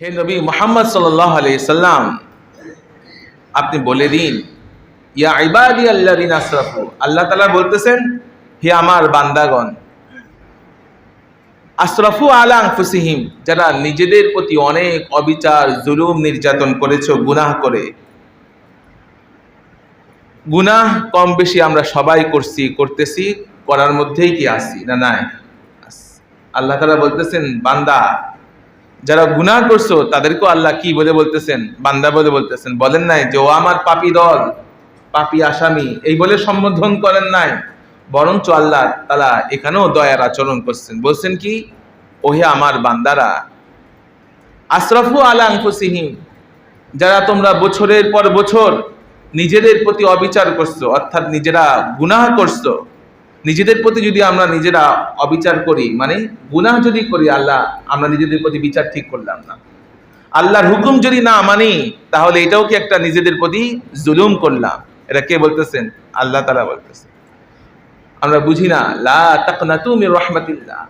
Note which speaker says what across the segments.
Speaker 1: হে নবী মোহাম্মদ সাল্লাহ সাল্লাম, আপনি বলে দিন, ইয়া ইবাদি আল্লাহ দিন আশরাফু আল্লাহ তালা বলতেছেন, হে আমার বান্দাগণ আশরাফু আলা আনফুসিহিম, যারা নিজেদের প্রতি অনেক অবিচার, জুলুম নির্যাতন করেছ, গুনাহ করে। গুনাহ কম বেশি আমরা সবাই করছি, করতেছি, করার মধ্যেই কি আসি না নাই? আল্লাহ তালা বলতেছেন, বান্দা যারা গুনাহ করছ, তাদেরকেও আল্লাহ কি বলে বলতেছেন? বান্দা বলে বলতেছেন, বলেন নাই যে, ও আমার পাপি দল, পাপি আসামি, এই বলে সম্বোধন করেন নাই। বরঞ্চ আল্লাহ তালা এখানেও দয়ার আচরণ করছেন। বলছেন কি, ওহে আমার বান্দারা, আশরাফু আলা আনফুসিহিম, যারা তোমরা বছরের পর বছর নিজেদের প্রতি অবিচার করছ, অর্থাৎ নিজেরা গুনাহ করছ নিজেদের প্রতি যদি আমরা নিজেরা অবিচার করি মানে গুনাহ যদি করি, আল্লাহ, আমরা নিজেদের প্রতি বিচার ঠিক করলাম না। আল্লাহর হুকুম যদি না মানি, তাহলে এটাও কি একটা নিজেদের প্রতি জুলুম করলাম? এটা কে বলতেছেন? আল্লাহ তালা বলতেছেন। আমরা বুঝি না, লা মির রহমাতিল্লাহ।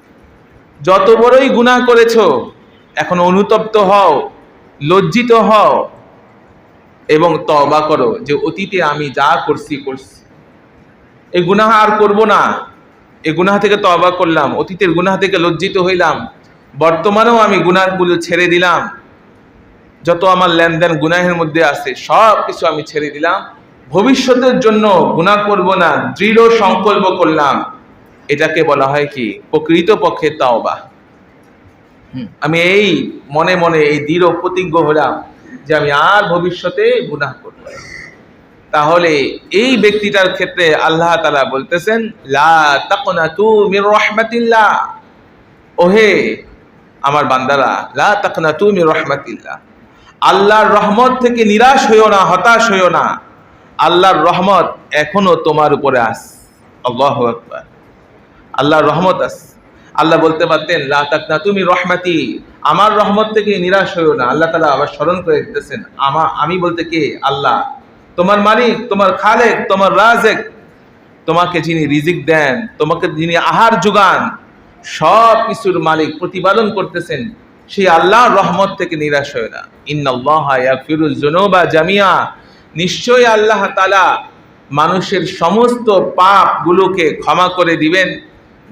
Speaker 1: যত বড়ই গুনাহ করেছ, এখন অনুতপ্ত হও, লজ্জিত হও, এবং তবা করো যে অতীতে আমি যা করছি করছি। এই গুনাহ আর করব না। এই গুনাহ থেকে তবা করলাম, অতীতের গুনাহ থেকে লজ্জিত হইলাম, বর্তমানেও আমি গুনাহগুলো ছেড়ে দিলাম। যত আমার লেনদেন গুনাহের মধ্যে আছে সব কিছু আমি ছেড়ে দিলাম। ভবিষ্যতের জন্য গুনাহ করব না, দৃঢ় সংকল্প করলাম। এটাকে বলা হয় কি? প্রকৃত পক্ষে তাওবা আমি এই মনে মনে এই দৃঢ় প্রতিজ্ঞ হলাম যে আমি আর ভবিষ্যতে গুনাহ করব না। তাহলে এই ব্যক্তিটার ক্ষেত্রে আল্লাহ তালা বলতেছেন রহমাতিল্লাহ। ওহে আমার বান্দারা, লা তাকনাতু মির রহমাতিল্লাহ। আল্লাহর রহমত থেকে নিরাশ হইও না, হতাশ হইও না। আল্লাহর রহমত এখনও তোমার উপরে আস। আল্লাহু আল্লাহর রহমত আস। আল্লাহ বলতে পারতেন, লা তুমি রহমাতি। আমার রহমত থেকে নিরাশ হইও না। আল্লাহ তালা আবার স্মরণ করে দিতেছেন, আমা, আমি বলতে কে? আল্লাহ। তোমার মালিক, তোমার খালেক, তোমার রাজেক, তোমাকে যিনি রিজিক দেন, তোমাকে যিনি আহার যোগান, সব কিছুর মালিক প্রতিপালন করতেছেন সেই আল্লাহর রহমত থেকে নিরাশ হয় না। যুনুবা জামিয়া। নিশ্চয়ই আল্লাহ তাআলা মানুষের সমস্ত পাপগুলোকে ক্ষমা করে দিবেন,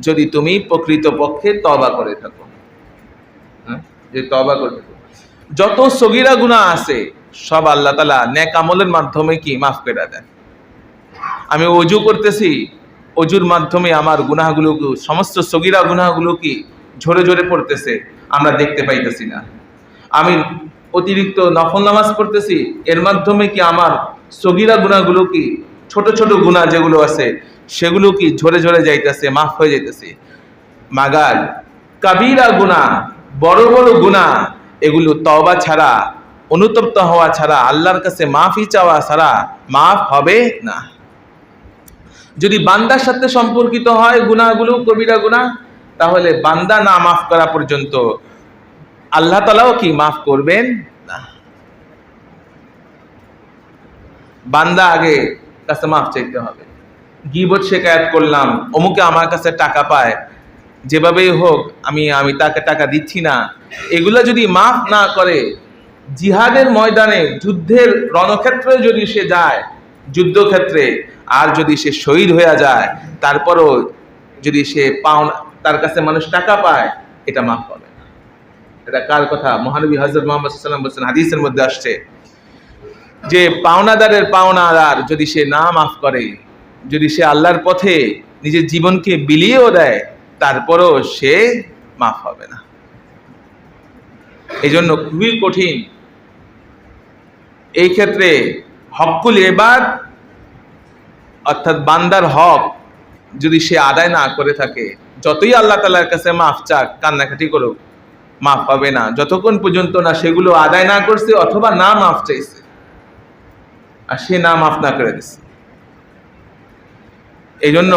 Speaker 1: যদি তুমি প্রকৃতপক্ষে তবা করে থাকো। হ্যাঁ? যে তবা করে থাকো। যত সগিরা গুনাহ আছে সব আল্লাহ তাআলা নেক আমলের মাধ্যমে কি মাফ করে দেন? আমি অজু করতেছি, অজুর মাধ্যমে আমার গুনাহগুলো সমস্ত সগিরা গুনাহগুলো কি ঝরে ঝরে পড়তেছে, আমরা দেখতে পাইতেছি না। আমি অতিরিক্ত নফল নামাজ পড়তেছি, এর মাধ্যমে কি আমার সগিরা গুনাহগুলো কি, ছোট ছোট গুনাহ যেগুলো আছে, সেগুলো কি ঝরে ঝরে যাইতেছে, মাফ হয়ে যাইতেছে? মাগাল, কাবিরা গুনাহ, বড় বড় গুনাহ, এগুলো তবা ছাড়া অনুতপ্ত হওয়া ছাড়া, আল্লাহর কাছে মাফি চাওয়া ছাড়া মাফ হবে না। যদি বান্দার সাথে সম্পর্কিত হয় গুনাহগুলো, কবিরা গুনাহ, তাহলে বান্দা না মাফ করা পর্যন্ত আল্লাহ তালাও কি মাফ করবেন না? বান্দা আগে কাছে মাফ চাইতে হবে। গিবত শেখায়াত করলাম, অমুকে আমার কাছে টাকা পায়, যেভাবেই হোক আমি আমি তাকে টাকা দিচ্ছি না। এগুলা যদি মাফ না করে জিহাদের ময়দানে যুদ্ধের রণক্ষেত্রে যদি সে যায়, যুদ্ধক্ষেত্রে, আর যদি সে শহীদ হয়ে যায়, তারপরও যদি সে পাওনা, তার কাছে মানুষ টাকা পায়, এটা মাফ হবে না। এটা কার কথা? মহানবী হজরত মোহাম্মদ সাল্লাম বলছেন হাদিসের মধ্যে আসছে যে, পাওনাদারের পাওনাদার যদি সে না মাফ করে, যদি সে আল্লাহর পথে নিজের জীবনকে বিলিয়েও দেয়, তারপরও সে মাফ হবে না। এই জন্য খুবই কঠিন এই ক্ষেত্রে হকুল এবার অর্থাৎ বান্দার হক, যদি সে আদায় না করে থাকে, যতই আল্লাহ তালার কাছে মাফ চাক, কান্নাকাটি করুক, মাফ পাবে না। যতক্ষণ পর্যন্ত না সেগুলো আদায় না করছে অথবা না মাফ চাইছে, আর সে না মাফ না করে দিছে। এই জন্য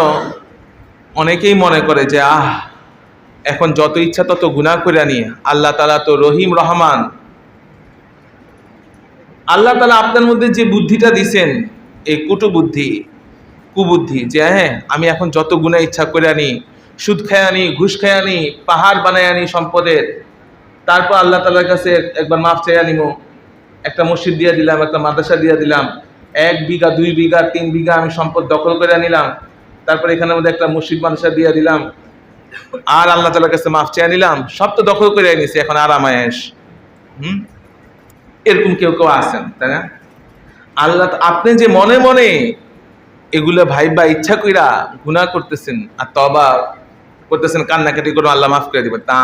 Speaker 1: অনেকেই মনে করে যে, আহ, এখন যত ইচ্ছা তত গুণা করে নিয়ে, আল্লাহ তালা তো রহিম, রহমান আল্লাহ তালা আপনার মধ্যে যে বুদ্ধিটা দিছেন, এই কুটু বুদ্ধি কুবুদ্ধি যে হ্যাঁ আমি এখন যত গুণা ইচ্ছা করে আনি, সুদ খায় আনি, ঘুষ খায় আনি, পাহাড় বানায় আনি সম্পদের, তারপর আল্লাহ তালার কাছে একবার মাফ চাই নিব একটা মসজিদ দিয়ে দিলাম, একটা মাদ্রাসা দিয়ে দিলাম, এক বিঘা, দুই বিঘা, তিন বিঘা আমি সম্পদ দখল করে নিলাম তারপর এখানের মধ্যে একটা মসজিদ, মাদ্রাসা দিয়ে দিলাম, আর আল্লাহ তালার কাছে মাফ চেয়ে নিলাম, সব তো দখল করে নিছি এখন আরাম হুম? এরকম কেউ কেউ আছেন, তাই না? আল্লাহ আপনি যে মনে মনে এগুলো ভাই বা ইচ্ছা কইরা গুনাহ করতেছেন আর তবা করতেছেন, কান্নাকাটি করে আল্লাহ মাফ করে দিবে তা,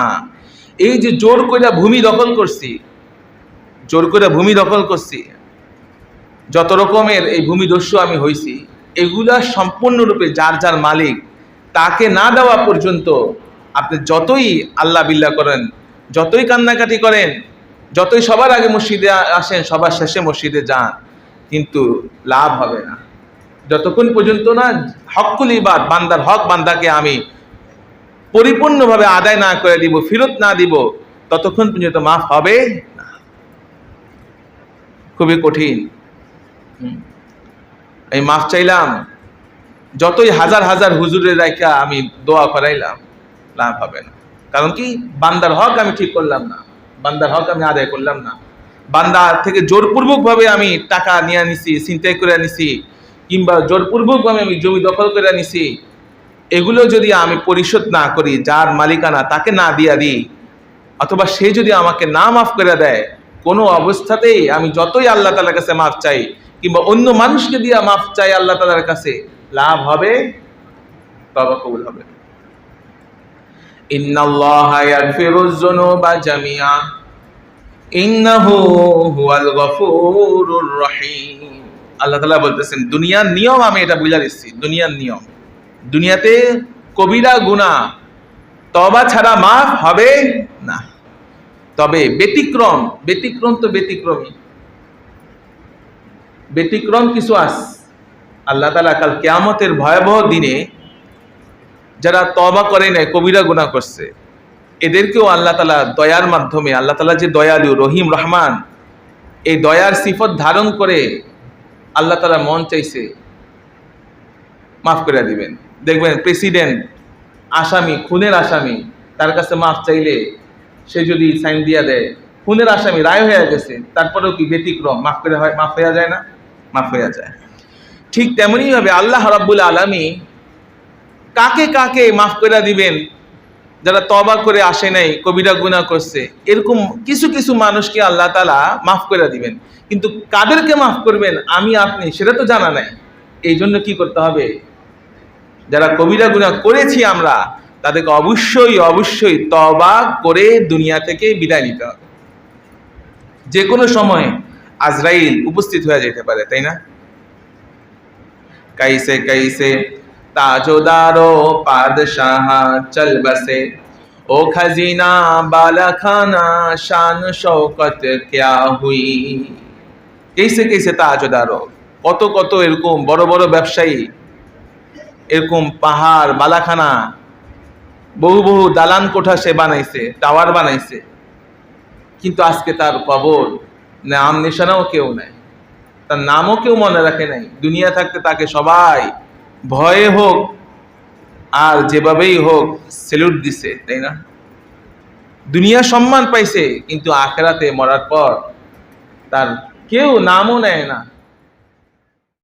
Speaker 1: এই যে জোর কইরা ভূমি দখল করছি, জোর করে ভূমি দখল করছি, যত রকমের এই ভূমি ভূমিদস্যু আমি হইছি, এগুলা সম্পূর্ণরূপে যার যার মালিক, তাকে না দেওয়া পর্যন্ত আপনি যতই আল্লাহ বিল্লাহ করেন, যতই কান্নাকাটি করেন যতই সবার আগে মসজিদে আসেন, সবার শেষে মসজিদে যান, কিন্তু লাভ হবে না। যতক্ষণ পর্যন্ত না হকুল ইবাদ বান্দার হক বান্দাকে আমি পরিপূর্ণভাবে আদায় না করে দিব, ফেরত না দিব, ততক্ষণ পর্যন্ত মাফ হবে না। খুবই কঠিন। এই মাফ চাইলাম। যতই হাজার হাজার হুজুরের রাখা আমি দোয়া করাইলাম, লাভ হবে না। কারণ কি? বান্দার হক আমি ঠিক করলাম না। বান্দার হক আমি আদায় করলাম না। বান্দা থেকে জোরপূর্বক ভাবে আমি টাকা নিয়ে নিছি চিন্তাই করে নিছি কিংবা জোরপূর্বক ভাবে আমি জমি দখল করে নিছি এগুলো যদি আমি পরিশোধ না করি, যার মালিকানা তাকে না দিয়া দিই, অথবা সে যদি আমাকে না মাফ করে দেয়, কোনো অবস্থাতেই আমি যতই আল্লাহ তালার কাছে মাফ চাই, কিংবা অন্য মানুষকে দিয়ে মাফ চাই আল্লাহ তালার কাছে, লাভ হবে, তবা কবুল হবে। আল্লাহ তাআলা বলতেছেন, দুনিয়ার নিয়ম আমি এটা বুঝা দিচ্ছি, দুনিয়ার নিয়ম। দুনিয়াতে কবিরা গুনাহ তবা ছাড়া মাফ হবে না। তবে ব্যতিক্রম ব্যতিক্রম তো ব্যতিক্রমী ব্যতিক্রম কিছু আস আল্লাহ তালা কাল কেয়ামতের ভয়াবহ দিনে যারা তবা করে নাই, কবিরা গুনাহ করছে, এদেরকেও আল্লাহ তালা দয়ার মাধ্যমে, আল্লাহ তালা যে দয়ালু রহিম, রহমান, এই দয়ার সিফত ধারণ করে আল্লাহ তালা মন চাইছে, মাফ করে দিবেন। দেখবেন প্রেসিডেন্ট, আসামি, খুনের আসামি, তার কাছে মাফ চাইলে সে যদি সাইন দিয়া দেয়, খুনের আসামি রায় হয়ে গেছে, তারপরেও কি ব্যতিক্রম? মাফ করে হয়, মাফ হয়ে যায় না? মাফ হয়ে যায়। ঠিক তেমনই ভাবে আল্লাহ রাব্বুল আলমী কাকে কাকে মাফ করে দিবেন? যারা তবা করে আসে নাই, কবিরা গুণা করছে, এরকম কিছু কিছু মানুষকে আল্লাহ তালা মাফ করে দিবেন। কিন্তু কাদেরকে মাফ করবেন? আমি, আপনি, সেটা তো জানা নাই। এই জন্য কি করতে হবে? যারা কবিরা গুণা করেছি আমরা, তাদেরকে অবশ্যই অবশ্যই তবা করে দুনিয়া থেকে বিদায় নিতে হবে। যে কোনো সময় আজরাইল উপস্থিত হয়ে যেতে পারে, তাই না? কাইসে কাইসে তাজোদারো পাদশাহ চল বসে। ও খজিনা বালাখানা শান শৌকত ক্যা হুই। কেসে কেসে তাজোদারো কত কত এরকম বড় বড় ব্যবসায়ী, এরকম পাহাড়, বালাখানা, বহু বহু দালান কোঠা সে বানাইছে, টাওয়ার বানাইছে। কিন্তু আজকে তার কবর নাম নিশানাও কেউ নাই। তার নামও কেউ মনে রাখে নাই। দুনিয়া থাকতে তাকে সবাই ভয়ে হোক, আর যেভাবেই হোক সেলুট দিছে, তাই না? দুনিয়া সম্মান পাইছে, কিন্তু আখেরাতে মরার পর তার কেউ নামও নেয় না।